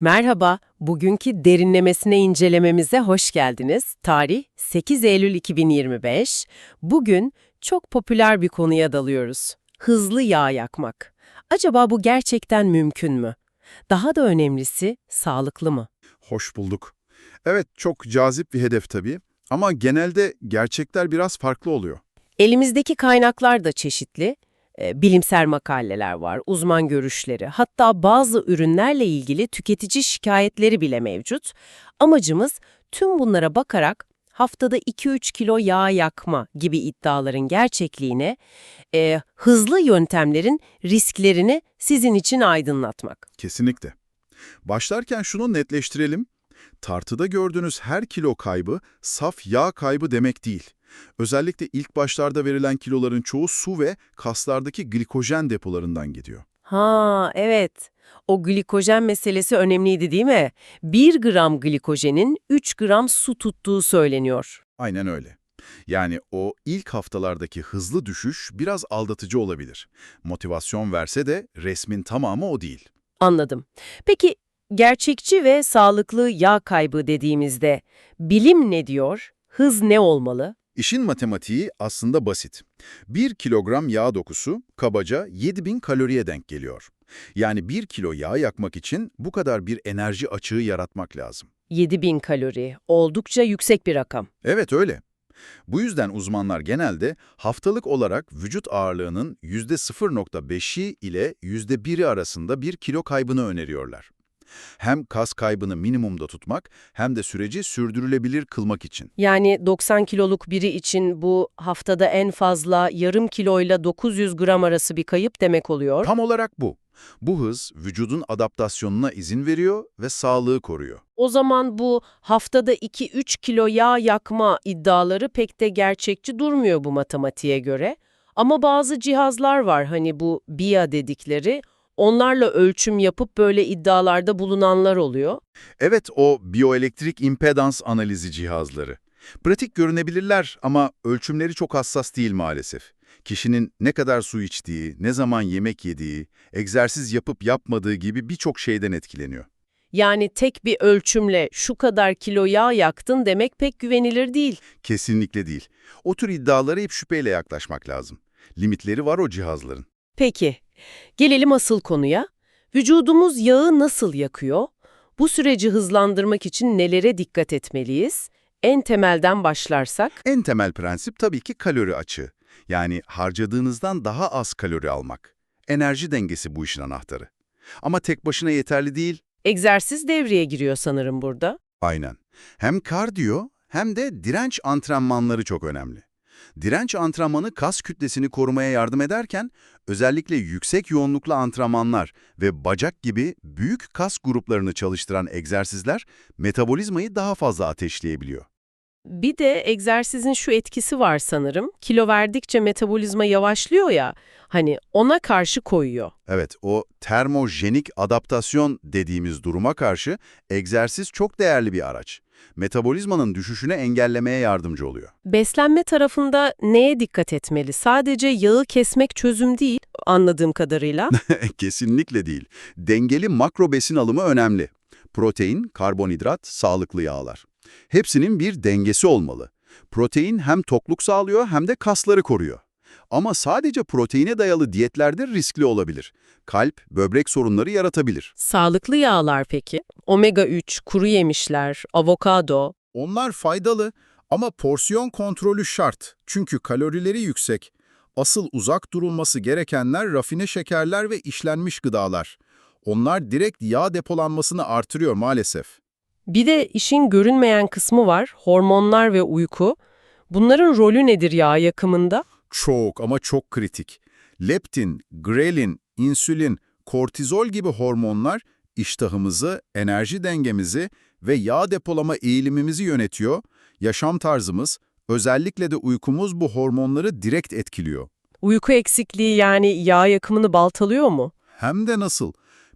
Merhaba, bugünkü derinlemesine incelememize hoş geldiniz. Tarih 8 Eylül 2025. Bugün çok popüler bir konuya dalıyoruz. Hızlı yağ yakmak. Acaba bu gerçekten mümkün mü? Daha da önemlisi, sağlıklı mı? Hoş bulduk. Evet, çok cazip bir hedef tabii ama genelde gerçekler biraz farklı oluyor. Elimizdeki kaynaklar da çeşitli. Ee, bilimsel makaleler var, uzman görüşleri, hatta bazı ürünlerle ilgili tüketici şikayetleri bile mevcut. Amacımız tüm bunlara bakarak haftada 2-3 kilo yağ yakma gibi iddiaların gerçekliğine, e, hızlı yöntemlerin risklerini sizin için aydınlatmak. Kesinlikle. Başlarken şunu netleştirelim. Tartıda gördüğünüz her kilo kaybı saf yağ kaybı demek değil. Özellikle ilk başlarda verilen kiloların çoğu su ve kaslardaki glikojen depolarından gidiyor. Ha, evet. O glikojen meselesi önemliydi değil mi? 1 gram glikojenin 3 gram su tuttuğu söyleniyor. Aynen öyle. Yani o ilk haftalardaki hızlı düşüş biraz aldatıcı olabilir. Motivasyon verse de resmin tamamı o değil. Anladım. Peki gerçekçi ve sağlıklı yağ kaybı dediğimizde bilim ne diyor? Hız ne olmalı? İşin matematiği aslında basit. 1 kilogram yağ dokusu kabaca 7000 kaloriye denk geliyor. Yani 1 kilo yağ yakmak için bu kadar bir enerji açığı yaratmak lazım. 7000 kalori. Oldukça yüksek bir rakam. Evet öyle. Bu yüzden uzmanlar genelde haftalık olarak vücut ağırlığının %0.5'i ile %1'i arasında bir kilo kaybını öneriyorlar. Hem kas kaybını minimumda tutmak hem de süreci sürdürülebilir kılmak için. Yani 90 kiloluk biri için bu haftada en fazla yarım kiloyla 900 gram arası bir kayıp demek oluyor. Tam olarak bu. Bu hız vücudun adaptasyonuna izin veriyor ve sağlığı koruyor. O zaman bu haftada 2-3 kilo yağ yakma iddiaları pek de gerçekçi durmuyor bu matematiğe göre. Ama bazı cihazlar var hani bu BIA dedikleri, onlarla ölçüm yapıp böyle iddialarda bulunanlar oluyor. Evet o biyoelektrik impedans analizi cihazları. Pratik görünebilirler ama ölçümleri çok hassas değil maalesef. Kişinin ne kadar su içtiği, ne zaman yemek yediği, egzersiz yapıp yapmadığı gibi birçok şeyden etkileniyor. Yani tek bir ölçümle şu kadar kilo yağ yaktın demek pek güvenilir değil. Kesinlikle değil. O tür iddialara hep şüpheyle yaklaşmak lazım. Limitleri var o cihazların. Peki, gelelim asıl konuya. Vücudumuz yağı nasıl yakıyor? Bu süreci hızlandırmak için nelere dikkat etmeliyiz? En temelden başlarsak, En temel prensip tabii ki kalori açığı. Yani harcadığınızdan daha az kalori almak. Enerji dengesi bu işin anahtarı. Ama tek başına yeterli değil. egzersiz devreye giriyor sanırım burada. Aynen. Hem kardiyo hem de direnç antrenmanları çok önemli. Direnç antrenmanı kas kütlesini korumaya yardım ederken özellikle yüksek yoğunluklu antrenmanlar ve bacak gibi büyük kas gruplarını çalıştıran egzersizler metabolizmayı daha fazla ateşleyebiliyor. Bir de egzersizin şu etkisi var sanırım. Kilo verdikçe metabolizma yavaşlıyor ya, hani ona karşı koyuyor. Evet, o termojenik adaptasyon dediğimiz duruma karşı egzersiz çok değerli bir araç. Metabolizmanın düşüşünü engellemeye yardımcı oluyor. Beslenme tarafında neye dikkat etmeli? Sadece yağı kesmek çözüm değil, anladığım kadarıyla. Kesinlikle değil. Dengeli makro besin alımı önemli. Protein, karbonhidrat, sağlıklı yağlar. Hepsinin bir dengesi olmalı. Protein hem tokluk sağlıyor hem de kasları koruyor. Ama sadece proteine dayalı diyetlerde riskli olabilir. Kalp, böbrek sorunları yaratabilir. Sağlıklı yağlar peki? Omega 3, kuru yemişler, avokado. Onlar faydalı ama porsiyon kontrolü şart. Çünkü kalorileri yüksek. Asıl uzak durulması gerekenler rafine şekerler ve işlenmiş gıdalar. Onlar direkt yağ depolanmasını artırıyor maalesef. Bir de işin görünmeyen kısmı var, hormonlar ve uyku. Bunların rolü nedir yağ yakımında? Çok ama çok kritik. Leptin, grelin, insülin, kortizol gibi hormonlar iştahımızı, enerji dengemizi ve yağ depolama eğilimimizi yönetiyor. Yaşam tarzımız, özellikle de uykumuz bu hormonları direkt etkiliyor. Uyku eksikliği yani yağ yakımını baltalıyor mu? Hem de nasıl?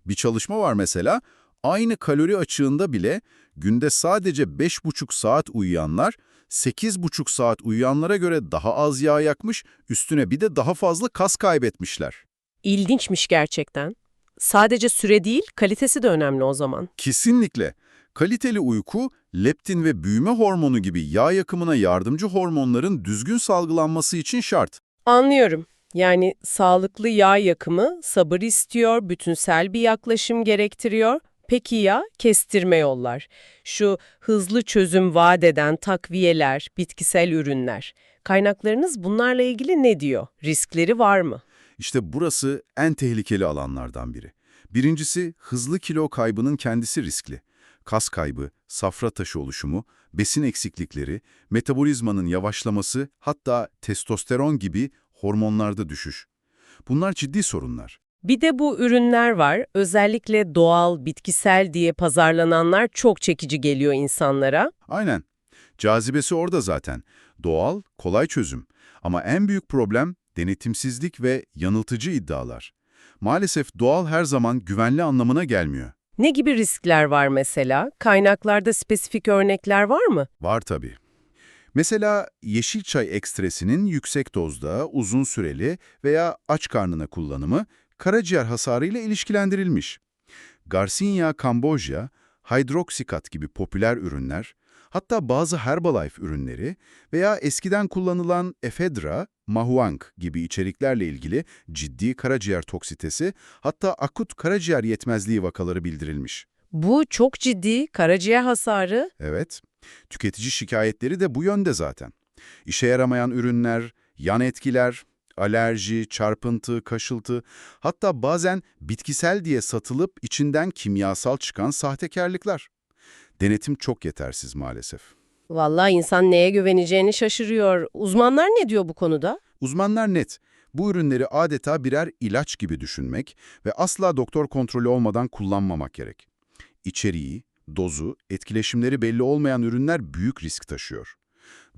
Bir çalışma var mesela, aynı kalori açığında bile günde sadece 5,5 saat uyuyanlar, 8,5 saat uyuyanlara göre daha az yağ yakmış, üstüne bir de daha fazla kas kaybetmişler. İlginçmiş gerçekten. sadece süre değil, kalitesi de önemli o zaman. Kesinlikle. Kaliteli uyku, leptin ve büyüme hormonu gibi yağ yakımına yardımcı hormonların düzgün salgılanması için şart. Anlıyorum. Yani sağlıklı yağ yakımı sabır istiyor, bütünsel bir yaklaşım gerektiriyor. Peki ya kestirme yollar? Şu hızlı çözüm vaat eden takviyeler, bitkisel ürünler. Kaynaklarınız bunlarla ilgili ne diyor? Riskleri var mı? İşte burası en tehlikeli alanlardan biri. Birincisi, hızlı kilo kaybının kendisi riskli. Kas kaybı, safra taşı oluşumu, besin eksiklikleri, metabolizmanın yavaşlaması, hatta testosteron gibi hormonlarda düşüş. Bunlar ciddi sorunlar. Bir de bu ürünler var. Özellikle doğal, bitkisel diye pazarlananlar çok çekici geliyor insanlara. Aynen. Cazibesi orada zaten. Doğal, kolay çözüm. Ama en büyük problem denetimsizlik ve yanıltıcı iddialar. Maalesef doğal her zaman güvenli anlamına gelmiyor. Ne gibi riskler var mesela? Kaynaklarda spesifik örnekler var mı? Var tabii. Mesela yeşil çay ekstresinin yüksek dozda, uzun süreli veya aç karnına kullanımı karaciğer hasarıyla ilişkilendirilmiş. Garcinia cambogia, hidroksikat gibi popüler ürünler, hatta bazı Herbalife ürünleri veya eskiden kullanılan efedra, mahuang gibi içeriklerle ilgili ciddi karaciğer toksitesi, hatta akut karaciğer yetmezliği vakaları bildirilmiş. Bu çok ciddi karaciğer hasarı. Evet, tüketici şikayetleri de bu yönde zaten. İşe yaramayan ürünler, yan etkiler, alerji, çarpıntı, kaşıltı, hatta bazen bitkisel diye satılıp içinden kimyasal çıkan sahtekarlıklar. Denetim çok yetersiz maalesef. Vallahi insan neye güveneceğini şaşırıyor. Uzmanlar ne diyor bu konuda? Uzmanlar net, bu ürünleri adeta birer ilaç gibi düşünmek ve asla doktor kontrolü olmadan kullanmamak gerek. İçeriği, dozu, etkileşimleri belli olmayan ürünler büyük risk taşıyor.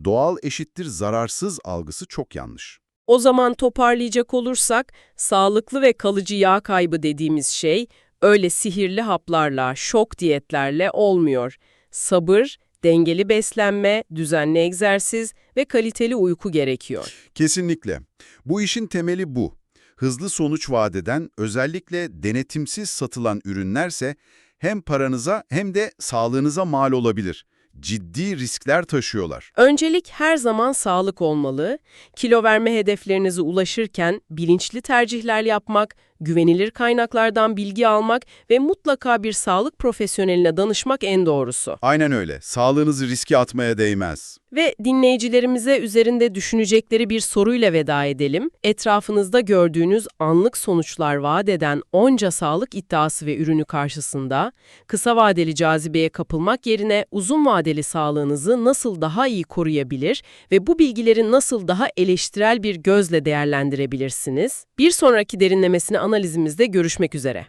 Doğal eşittir zararsız algısı çok yanlış. O zaman toparlayacak olursak, sağlıklı ve kalıcı yağ kaybı dediğimiz şey, öyle sihirli haplarla, şok diyetlerle olmuyor. Sabır, dengeli beslenme, düzenli egzersiz ve kaliteli uyku gerekiyor. Kesinlikle. Bu işin temeli bu. Hızlı sonuç vadeden özellikle denetimsiz satılan ürünlerse hem paranıza hem de sağlığınıza mal olabilir. Ciddi riskler taşıyorlar. Öncelik her zaman sağlık olmalı. Kilo verme hedeflerinize ulaşırken bilinçli tercihler yapmak, güvenilir kaynaklardan bilgi almak ve mutlaka bir sağlık profesyoneline danışmak en doğrusu. Aynen öyle. Sağlığınızı riske atmaya değmez. Ve dinleyicilerimize üzerinde düşünecekleri bir soruyla veda edelim. Etrafınızda gördüğünüz anlık sonuçlar vaat eden onca sağlık iddiası ve ürünü karşısında kısa vadeli cazibeye kapılmak yerine uzun vadeli sağlığınızı nasıl daha iyi koruyabilir ve bu bilgileri nasıl daha eleştirel bir gözle değerlendirebilirsiniz? Bir sonraki derinlemesine analizimizde görüşmek üzere.